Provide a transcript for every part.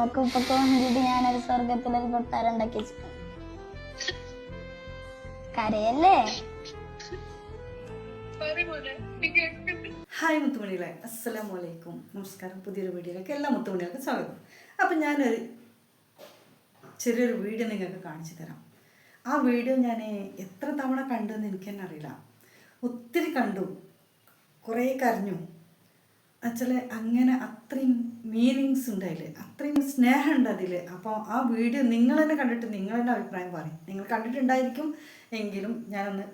ഉമ്മക്കും ഉപ്പക്കും വേണ്ടിയിട്ട് ഞാനൊരു സ്വർഗത്തിലൊരു കൊട്ടാരം ഉണ്ടാക്കി വെച്ചിട്ടുണ്ട് കരയല്ലേ? ഹായ് മുത്തുമണികളെ. അസ്സലാമു അലൈക്കും നമസ്കാരം. പുതിയൊരു വീഡിയോയിലേക്ക് എല്ലാ മുത്തുമണികൾക്കും സ്വാഗതം. അപ്പം ഞാനൊരു ചെറിയൊരു വീഡിയോ നിങ്ങൾക്ക് കാണിച്ചു തരാം. ആ വീഡിയോ ഞാൻ എത്ര തവണ കണ്ടെന്ന് എനിക്ക് തന്നെ അറിയില്ല. ഒത്തിരി കണ്ടു. കുറേ കരഞ്ഞു. എന്നുവെച്ചാൽ അങ്ങനെ അത്രയും മീനിങ്സ് ഉണ്ട് അതിൽ അത്രയും സ്നേഹം ഉണ്ട് അതിൽ അപ്പോൾ ആ വീഡിയോ നിങ്ങൾ തന്നെ കണ്ടിട്ട് നിങ്ങൾ തന്നെ അഭിപ്രായം പറയും. നിങ്ങൾ കണ്ടിട്ടുണ്ടായിരിക്കും എങ്കിലും ഞാനൊന്ന്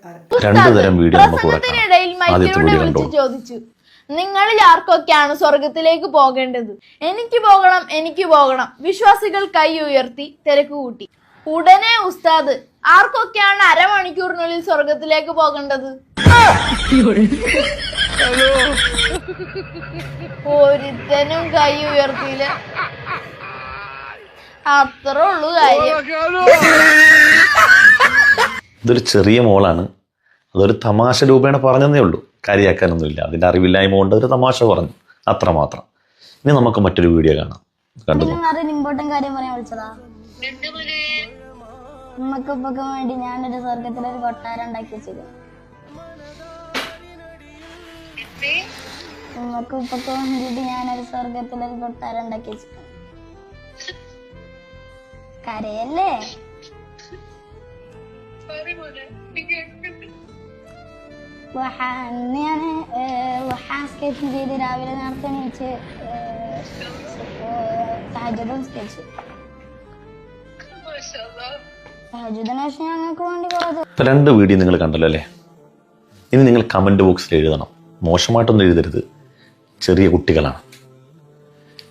പ്രസംഗത്തിനിടയിൽ മൈക്കിലൂടെ വിളിച്ച് ചോദിച്ചു. നിങ്ങളിൽ ആർക്കൊക്കെയാണ് സ്വർഗത്തിലേക്ക് പോകേണ്ടത്? എനിക്ക് പോകണം എനിക്ക് പോകണം. വിശ്വാസികൾ കൈ ഉയർത്തി തിരക്ക് കൂട്ടി. ഉടനെ ഉസ്താദ് ആർക്കൊക്കെയാണ് അരമണിക്കൂറിനുള്ളിൽ സ്വർഗത്തിലേക്ക് പോകേണ്ടത്? ഒരുത്തനും കൈ ഉയർത്തിയില്ല. അത്ര ഉള്ളൂ കാര്യം. ഇതൊരു ചെറിയ മോളാണ്. അതൊരു തമാശ രൂപേണ പറഞ്ഞതേ ഉള്ളൂ. കാര്യമാക്കാനൊന്നുമില്ല അതിന്റെ അറിവില്ലായ്മ കൊണ്ട് ഒരു തമാശ പറഞ്ഞു. അത്രമാത്രം ഇനി നമുക്ക് മറ്റൊരു വീഡിയോ കാണാം. കണ്ടു ഇമ്പോർട്ടന്റ് കാര്യം പറയാൻ വിളിച്ചതാ. വേണ്ടി ഞാനൊരു സ്വർഗത്തിലൊരു കൊട്ടാരം ഉണ്ടാക്കി വെച്ചിട്ടുണ്ട് ഉമ്മക്കും ഉപ്പക്കും വേണ്ടിയിട്ട് ഞാനൊരു സ്വർഗത്തിലൊരു കൊട്ടാരം ഉണ്ടാക്കി കരയല്ലേ? ഞാൻ സ്കെച്ച് ചെയ്ത് രാവിലെ നേരത്തെ എണീച്ച് സഹജതം സ്കെച്ച്. രണ്ട് വീഡിയോ നിങ്ങൾ കണ്ടല്ലോ അല്ലേ? ഇനി നിങ്ങൾ കമന്റ് ബോക്സിൽ എഴുതണം. മോശമായിട്ടൊന്നും എഴുതരുത്. ചെറിയ കുട്ടികളാണ്.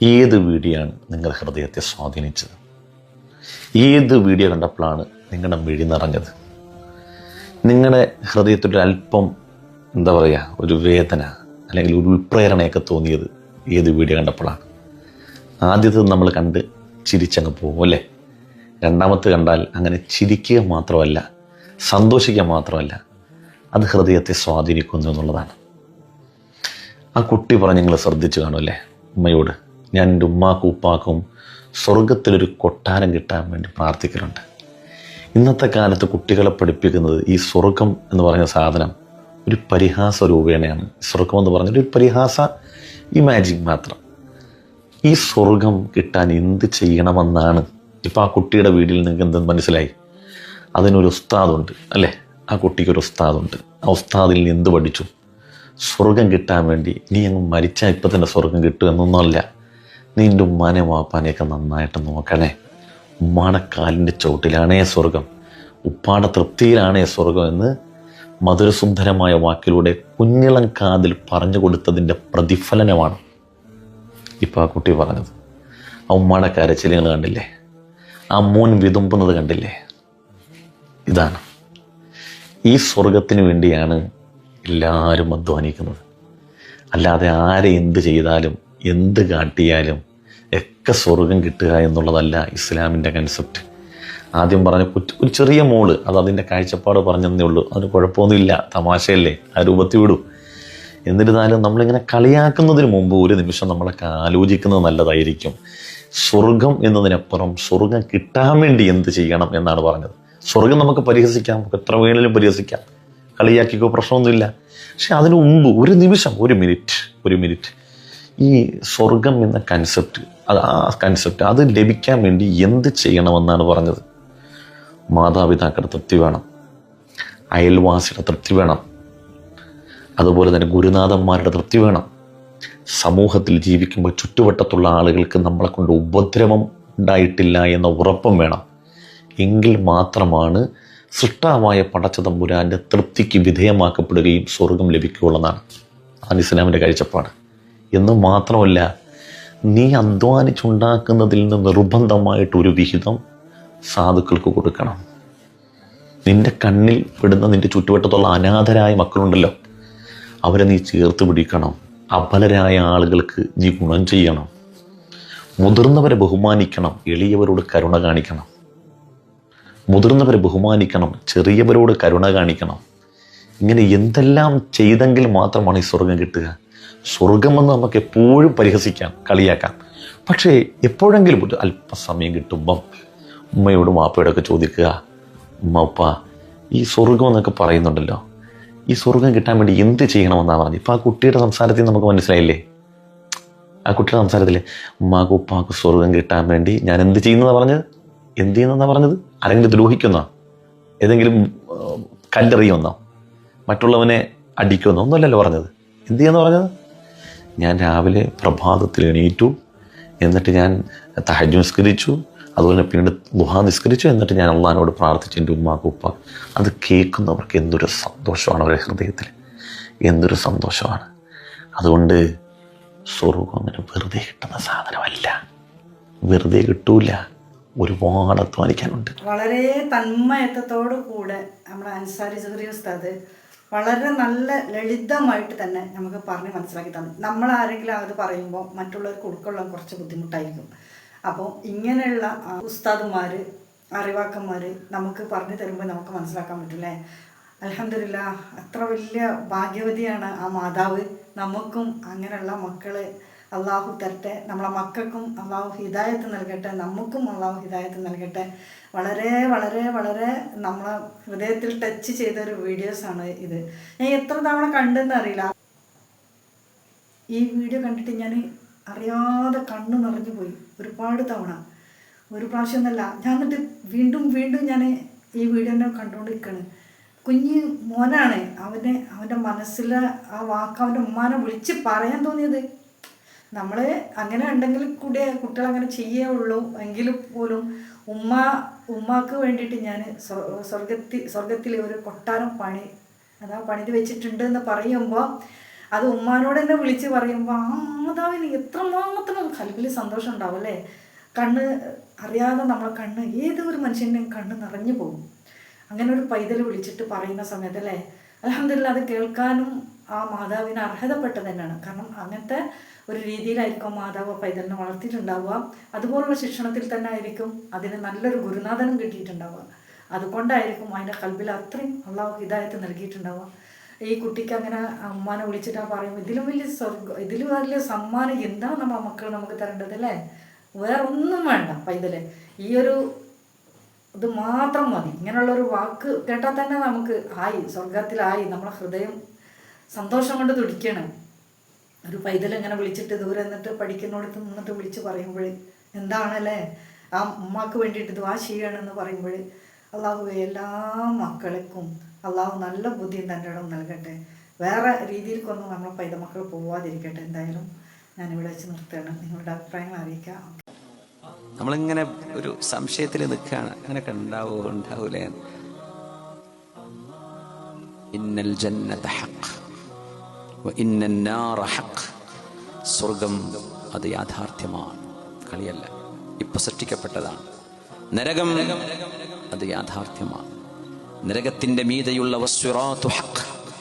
ഏത് വീഡിയോ ആണ് നിങ്ങളുടെ ഹൃദയത്തെ സ്വാധീനിച്ചത്? ഏത് വീഡിയോ കണ്ടപ്പോഴാണ് നിങ്ങളുടെ മിഴി നിറഞ്ഞത്? നിങ്ങളുടെ ഹൃദയത്തിൽ അല്പം എന്താ പറയുക ഒരു വേദന അല്ലെങ്കിൽ ഒരു ഉൾപ്രേരണയൊക്കെ തോന്നിയത് ഏത് വീഡിയോ കണ്ടപ്പോഴാണ്? ആദ്യത്തെ നമ്മൾ കണ്ട് ചിരിച്ചങ്ങ് അല്ലേ? രണ്ടാമത്തെ കണ്ടാൽ അങ്ങനെ ചിരിക്കുക മാത്രമല്ല സന്തോഷിക്കുക മാത്രമല്ല അത് ഹൃദയത്തെ സ്വാധീനിക്കുന്നു എന്നുള്ളതാണ്. ആ കുട്ടി പറഞ്ഞ് നിങ്ങൾ ശ്രദ്ധിച്ചു കാണുമല്ലേ ഉമ്മയോട്. ഞാൻ എന്റെ ഉമ്മാക്കും ഉപ്പാക്കും സ്വർഗത്തിലൊരു കൊട്ടാരം കിട്ടാൻ വേണ്ടി പ്രാർത്ഥിക്കലുണ്ട്. ഇന്നത്തെ കാലത്ത് കുട്ടികളെ പഠിപ്പിക്കുന്നത് ഈ സ്വർഗം എന്ന് പറഞ്ഞ സാധനം ഒരു പരിഹാസ രൂപേണയാണ്. സ്വർഗം എന്ന് പറഞ്ഞൊരു പരിഹാസ ഇമാജിൻ മാത്രം. ഈ സ്വർഗം കിട്ടാൻ എന്ത് ചെയ്യണമെന്നാണ് ഇപ്പം ആ കുട്ടിയുടെ വീട്ടിൽ നിങ്ങൾക്ക് എന്തെന്ന് മനസ്സിലായി? അതിനൊരു ഉസ്താദുണ്ട് അല്ലേ? ആ കുട്ടിക്കൊരു ഉസ്താദുണ്ട്. ആ ഉസ്താദിൽ നിന്ന് എന്ത് പഠിച്ചു? സ്വർഗം കിട്ടാൻ വേണ്ടി നീ അങ്ങ് മരിച്ചാൽ ഇപ്പം തന്നെ സ്വർഗം കിട്ടും എന്നൊന്നുമല്ല. നീ എന്റെ ഉമ്മാനെ വാപ്പാനെയൊക്കെ നന്നായിട്ട് നോക്കണേ. ഉമ്മാടെ കാലിന്റെ ചുവട്ടിലാണേ സ്വർഗം. ഉപ്പാടെ തൃപ്തിയിലാണേ സ്വർഗം എന്ന് മധുരസുന്ദരമായ വാക്കിലൂടെ കുഞ്ഞിളം കാതിൽ പറഞ്ഞു കൊടുത്തതിന്റെ പ്രതിഫലനമാണ് ഇപ്പം ആ കുട്ടി പറഞ്ഞത്. ആ ഉമ്മാടെ കരച്ചിലുകൾ കണ്ടില്ലേ? ആ മോൻ വിതുമ്പുന്നത് കണ്ടില്ലേ? ഇതാണ്. ഈ സ്വർഗത്തിന് വേണ്ടിയാണ് എല്ലാവരും അധ്വാനിക്കുന്നത്. അല്ലാതെ ആരെ എന്ത് ചെയ്താലും എന്ത് കാട്ടിയാലും ഒക്കെ സ്വർഗം കിട്ടുക എന്നുള്ളതല്ല ഇസ്ലാമിന്റെ കൺസെപ്റ്റ് ആദ്യം പറഞ്ഞ ഒരു ചെറിയ മോൾ അത് അതിന്റെ കാഴ്ചപ്പാട് പറഞ്ഞതേ ഉള്ളൂ. അതിന് കുഴപ്പമൊന്നുമില്ല. തമാശയല്ലേ? ആ രൂപത്തിൽ വിടും. എന്നിരുന്നാലും നമ്മളിങ്ങനെ കളിയാക്കുന്നതിന് മുമ്പ് ഒരു നിമിഷം നമ്മളൊക്കെ ആലോചിക്കുന്നത് നല്ലതായിരിക്കും. സ്വർഗം എന്നതിനപ്പുറം സ്വർഗം കിട്ടാൻ വേണ്ടി എന്ത് ചെയ്യണം എന്നാണ് പറഞ്ഞത്. സ്വർഗം നമുക്ക് പരിഹസിക്കാം. എത്ര വേണേലും പരിഹസിക്കാം. കളിയാക്കിക്കോ പ്രശ്നമൊന്നുമില്ല. പക്ഷെ അതിനു മുമ്പ് ഒരു നിമിഷം ഒരു മിനിറ്റ് ഒരു മിനിറ്റ്. ഈ സ്വർഗം എന്ന കൺസെപ്റ്റ് അത് ആ കൺസെപ്റ്റ് അത് ലഭിക്കാൻ വേണ്ടി എന്ത് ചെയ്യണമെന്നാണ് പറഞ്ഞത്? മാതാപിതാക്കളുടെ തൃപ്തി വേണം. അയൽവാസിയുടെ തൃപ്തി വേണം. അതുപോലെ തന്നെ ഗുരുനാഥന്മാരുടെ തൃപ്തി വേണം. സമൂഹത്തിൽ ജീവിക്കുമ്പോൾ ചുറ്റുവട്ടത്തുള്ള ആളുകൾക്ക് നമ്മളെ കൊണ്ട് ഉപദ്രവം ഉണ്ടായിട്ടില്ല എന്ന ഉറപ്പും വേണം. എങ്കിൽ മാത്രമാണ് സൃഷ്ടാവായ പടച്ചതമ്പുരാന്റെ തൃപ്തിക്ക് വിധേയമാക്കപ്പെടുകയും സ്വർഗം ലഭിക്കുകയുള്ളതാണ്. അതാണ് ഇസ്ലാമിന്റെ കാഴ്ചപ്പാട്. എന്ന് മാത്രമല്ല നീ അധ്വാനിച്ചുണ്ടാക്കുന്നതിൽ നിന്ന് നിർബന്ധമായിട്ട് ഒരു വിഹിതം സാധുക്കൾക്ക് കൊടുക്കണം. നിന്റെ കണ്ണിൽ പെടുന്ന നിന്റെ ചുറ്റുവട്ടത്തുള്ള അനാഥരായ മക്കളുണ്ടല്ലോ അവരെ നീ ചേർത്ത് പിടിക്കണം. അബലരായ ആളുകൾക്ക് നീ ഗുണം ചെയ്യണം. മുതിർന്നവരെ ബഹുമാനിക്കണം. എളിയവരോട് കരുണ കാണിക്കണം. മുതിർന്നവരെ ബഹുമാനിക്കണം ചെറിയവരോട് കരുണ കാണിക്കണം. ഇങ്ങനെ എന്തെല്ലാം ചെയ്തെങ്കിൽ മാത്രമാണ് ഈ സ്വർഗം കിട്ടുക. സ്വർഗമെന്ന് നമുക്ക് എപ്പോഴും പരിഹസിക്കാം കളിയാക്കാം. പക്ഷേ എപ്പോഴെങ്കിലും ഒരു അല്പസമയം കിട്ടുമ്പം ഉമ്മയോടും വാപ്പയോടൊക്കെ ചോദിക്കുക ഉമ്മ ഉപ്പ ഈ സ്വർഗം എന്നൊക്കെ പറയുന്നുണ്ടല്ലോ. ഈ സ്വർഗം കിട്ടാൻ വേണ്ടി എന്ത് ചെയ്യണമെന്നാണ് പറഞ്ഞത്? ഇപ്പം ആ കുട്ടിയുടെ സംസാരത്തിൽ നമുക്ക് മനസ്സിലായില്ലേ? ആ കുട്ടിയുടെ സംസാരത്തിൽ ഉമ്മാക്കും ഉപ്പാക്കും സ്വർഗം കിട്ടാൻ വേണ്ടി ഞാൻ എന്ത് ചെയ്യുന്നതാണ് പറഞ്ഞത്? എന്ത് ചെയ്യുന്നതാണ് പറഞ്ഞത്? ആരെങ്കിലും ദ്രോഹിക്കുന്നോ? ഏതെങ്കിലും കല്ലെറിയുമെന്നോ മറ്റുള്ളവനെ അടിക്കുമെന്നോ ഒന്നുമല്ലല്ലോ പറഞ്ഞത്. എന്ത് ചെയ്യാന്ന് പറഞ്ഞത്? ഞാൻ രാവിലെ പ്രഭാതത്തിൽ എണീറ്റു. എന്നിട്ട് ഞാൻ തഹജ് നിസ്കരിച്ചു. അതുപോലെ തന്നെ പിന്നീട് ഗുഹ നിസ്കരിച്ചു. എന്നിട്ട് ഞാൻ അള്ളഹാനോട് പ്രാർത്ഥിച്ചു. എന്റെ ഉമ്മാക്ക് ഉപ്പ അത് കേൾക്കുന്നവർക്ക് എന്തൊരു സന്തോഷമാണ് അവരുടെ ഹൃദയത്തിൽ. എന്തൊരു സന്തോഷമാണ്. അതുകൊണ്ട് സ്വർഗം അങ്ങനെ വെറുതെ കിട്ടുന്ന സാധനമല്ല. വെറുതെ കിട്ടൂല. ഒരുപാട് അധ്വാനിക്കാനുണ്ട്. വളരെ തന്മയത്വത്തോടു കൂടെ നമ്മുടെ അൻസാരി സുഹറി ഉസ്താദ് വളരെ നല്ല ലളിതമായിട്ട് തന്നെ നമുക്ക് പറഞ്ഞ് മനസ്സിലാക്കി തന്നു. നമ്മൾ ആരെങ്കിലും അത് പറയുമ്പോൾ മറ്റുള്ളവർക്ക് ഉൾക്കൊള്ളാൻ കുറച്ച് ബുദ്ധിമുട്ടായിരിക്കും. അപ്പോൾ ഇങ്ങനെയുള്ള ഉസ്താദുമാർ അറിവാക്കന്മാർ നമുക്ക് പറഞ്ഞു തരുമ്പോൾ നമുക്ക് മനസ്സിലാക്കാൻ പറ്റില്ലേ അലഹമില്ല അത്ര വലിയ ഭാഗ്യവതിയാണ് ആ മാതാവ്. നമുക്കും അങ്ങനെയുള്ള മക്കൾ അള്ളാഹു തരട്ടെ. നമ്മളെ മക്കൾക്കും അള്ളാഹു ഹിദായത്ത് നൽകട്ടെ. നമുക്കും അള്ളാഹു ഹിദായത്ത് നൽകട്ടെ. വളരെ വളരെ വളരെ നമ്മളെ ഹൃദയത്തിൽ ടച്ച് ചെയ്ത ഒരു വീഡിയോസാണ് ഇത്. ഞാൻ എത്ര തവണ കണ്ടെന്ന് അറിയില്ല. ഈ വീഡിയോ കണ്ടിട്ട് ഞാൻ അറിയാതെ കണ്ണു നിറഞ്ഞു പോയി. ഒരുപാട് തവണ. ഒരു പ്രാവശ്യം എന്നല്ല. ഞാൻ എന്നിട്ട് വീണ്ടും വീണ്ടും ഞാൻ ഈ വീഡിയോനെ കണ്ടുകൊണ്ടിരിക്കുകയാണ് കുഞ്ഞ് മോനാണ്. അവനെ അവന്റെ മനസ്സിലെ ആ വാക്ക് അവന്റെ ഉമ്മാനെ വിളിച്ച് പറയാൻ തോന്നിയത്. നമ്മൾ അങ്ങനെ ഉണ്ടെങ്കിൽ കൂടെ കുട്ടികൾ അങ്ങനെ ചെയ്യേ ഉള്ളൂ എങ്കിൽ പോലും ഉമ്മ ഉമ്മാക്ക് വേണ്ടിയിട്ട് ഞാൻ സ്വർഗത്തിൽ സ്വർഗത്തിൽ ഒരു കൊട്ടാരം പണി അതാ പണിത് വെച്ചിട്ടുണ്ട് എന്ന് പറയുമ്പോൾ അത് ഉമ്മാനോട് തന്നെ വിളിച്ച് പറയുമ്പോൾ ആ മാതാവിന് എത്രമാത്രം കൽവിൽ സന്തോഷം ഉണ്ടാവും അല്ലേ? കണ്ണ് അറിയാതെ നമ്മളെ കണ്ണ് ഏതൊരു മനുഷ്യന്റെയും കണ്ണ് നിറഞ്ഞു പോകും. അങ്ങനെ ഒരു പൈതൽ വിളിച്ചിട്ട് പറയുന്ന സമയത്ത് അല്ലേ അലഹമില്ല അത് കേൾക്കാനും ആ മാതാവിന് അർഹതപ്പെട്ട തന്നെയാണ്. കാരണം അങ്ങനത്തെ ഒരു രീതിയിലായിരിക്കും മാതാവ് പൈതലിനെ വളർത്തിയിട്ടുണ്ടാവുക. അതുപോലുള്ള ശിക്ഷണത്തിൽ തന്നെ ആയിരിക്കും അതിന് നല്ലൊരു ഗുരുനാഥനും കിട്ടിയിട്ടുണ്ടാവുക. അതുകൊണ്ടായിരിക്കും അതിന്റെ കൽബിൽ അത്രയും അള്ളാഹു ഹിദായത്ത് നൽകിയിട്ടുണ്ടാവുക. ഈ കുട്ടിക്ക് അങ്ങനെ അമ്മാനെ വിളിച്ചിട്ടാ പറയും ഇതിലും വലിയ സ്വർഗം ഇതിലും വലിയ സമ്മാനം എന്താണ് നമ്മൾ മക്കൾ നമുക്ക് തരേണ്ടത് അല്ലേ? വേറൊന്നും വേണ്ട പൈതലെ. ഈ ഒരു ഇത് മാത്രം മതി. ഇങ്ങനെയുള്ള ഒരു വാക്ക് കേട്ടാൽ തന്നെ നമുക്ക് ആയി സ്വർഗത്തിലായി നമ്മളെ ഹൃദയം സന്തോഷം കൊണ്ട് തുടിക്കണം. ഒരു പൈതൽ ഇങ്ങനെ വിളിച്ചിട്ട് ദൂരെ നിന്നിട്ട് പഠിക്കുന്നിടത്ത് നിന്നിട്ട് വിളിച്ച് പറയുമ്പോൾ എന്താണല്ലേ? ആ ഉമ്മാക്ക് വേണ്ടിയിട്ട് ദ്വാ ചെയ്യണമെന്ന് പറയുമ്പോൾ അള്ളാഹു എല്ലാ മക്കൾക്കും അള്ളാഹു നല്ല ബുദ്ധിയും തന്റെ ഇടം നൽകട്ടെ. വേറെ രീതിയിൽക്കൊന്നും നമ്മളെ പൈതമക്കൾ പോവാതിരിക്കട്ടെ. എന്തായാലും ഞാനിവിടെ വെച്ച് നിർത്തുകയാണ്. നിങ്ങളുടെ അഭിപ്രായങ്ങൾ അറിയിക്കാം. നമ്മളിങ്ങനെ ഒരു സംശയത്തിൽ നിൽക്കുകയാണ്. അങ്ങനെയൊക്കെ ഉണ്ടാവോ? ഉണ്ടാവൂലേ? ജന്നത ഹഖ്. ഹഖ്. സ്വർഗം അത് യാഥാർത്ഥ്യമാണ്. കളിയല്ല. ഇപ്പൊ സൃഷ്ടിക്കപ്പെട്ടതാണ്. നരകം അത് യാഥാർത്ഥ്യമാണ്. നരകത്തിന്റെ മീതയുള്ള വസ്വറാത്തു ഹഖ്.